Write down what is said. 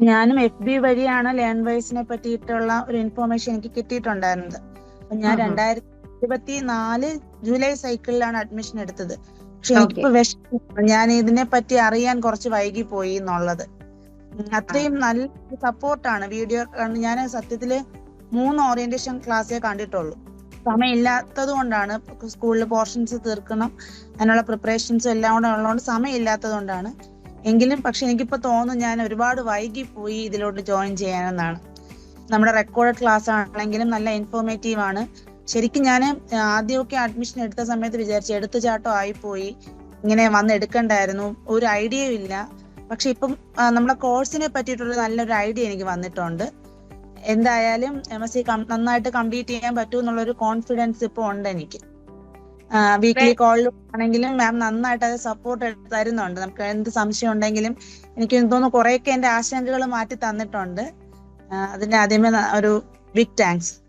ഞാനും F B വഴിയാണ് learn വൈസിനെ പറ്റിയിട്ടുള്ള ഒരു ഇൻഫോർമേഷൻ എനിക്ക് കിട്ടിയിട്ടുണ്ടായിരുന്നത്. അപ്പൊ ഞാൻ. രണ്ടായിരത്തി ഇരുപത്തി നാല് ജൂലൈ സൈക്കിളിലാണ് അഡ്മിഷൻ എടുത്തത്. പക്ഷെ. എനിക്കിപ്പോ വിഷമം ഞാൻ ഇതിനെ പറ്റി അറിയാൻ കുറച്ച് വൈകി പോയി എന്നുള്ളത് അത്രയും നല്ല സപ്പോർട്ടാണ് വീഡിയോ ഞാൻ സത്യത്തിൽ മൂന്ന് ഓറിയന്റേഷൻ ക്ലാസ്സേ കണ്ടിട്ടുള്ളൂ. സമയമില്ലാത്തത് കൊണ്ടാണ് സ്കൂളിൽ പോർഷൻസ് തീർക്കണം. അതിനുള്ള പ്രിപ്പറേഷൻസും എല്ലാം കൂടെ ഉള്ളതുകൊണ്ട് സമയമില്ലാത്തത് കൊണ്ടാണ് എങ്കിലും പക്ഷെ എനിക്കിപ്പോ തോന്നുന്നു ഞാൻ ഒരുപാട് വൈകി പോയി ഇതിലോട്ട് ജോയിൻ ചെയ്യാനെന്നാണ്. നമ്മുടെ റെക്കോർഡ് ക്ലാസ് ആണെങ്കിലും നല്ല ഇൻഫോർമേറ്റീവ് ആണ്. ശരിക്കും ഞാൻ ആദ്യമൊക്കെ അഡ്മിഷൻ എടുത്ത സമയത്ത് വിചാരിച്ചു എടുത്തു ചാട്ടോ ആയിപ്പോയി. ഇങ്ങനെ വന്ന് എടുക്കണ്ടായിരുന്നു. ഒരു ഐഡിയയും ഇല്ല. പക്ഷെ ഇപ്പം നമ്മുടെ കോഴ്സിനെ പറ്റിയിട്ടുള്ള നല്ലൊരു ഐഡിയ എനിക്ക് വന്നിട്ടുണ്ട്. എന്തായാലും എം എസ് സി നന്നായിട്ട് കംപ്ലീറ്റ് ചെയ്യാൻ പറ്റുമെന്നുള്ളൊരു കോൺഫിഡൻസ് ഇപ്പോൾ ഉണ്ട് എനിക്ക്. വീക്ക്ലി കോളിലാണെങ്കിലും മാം നന്നായിട്ട് അത് സപ്പോർട്ട് തരുന്നുണ്ട്. നമുക്ക് എന്ത് സംശയം ഉണ്ടെങ്കിലും എനിക്ക് തോന്നുന്നു കുറെയൊക്കെ എന്റെ ആശങ്കകൾ മാറ്റി തന്നിട്ടുണ്ട്. അതിന്റെ അതിന് ആദ്യമേ ഒരു ബിഗ് താങ്ക്സ്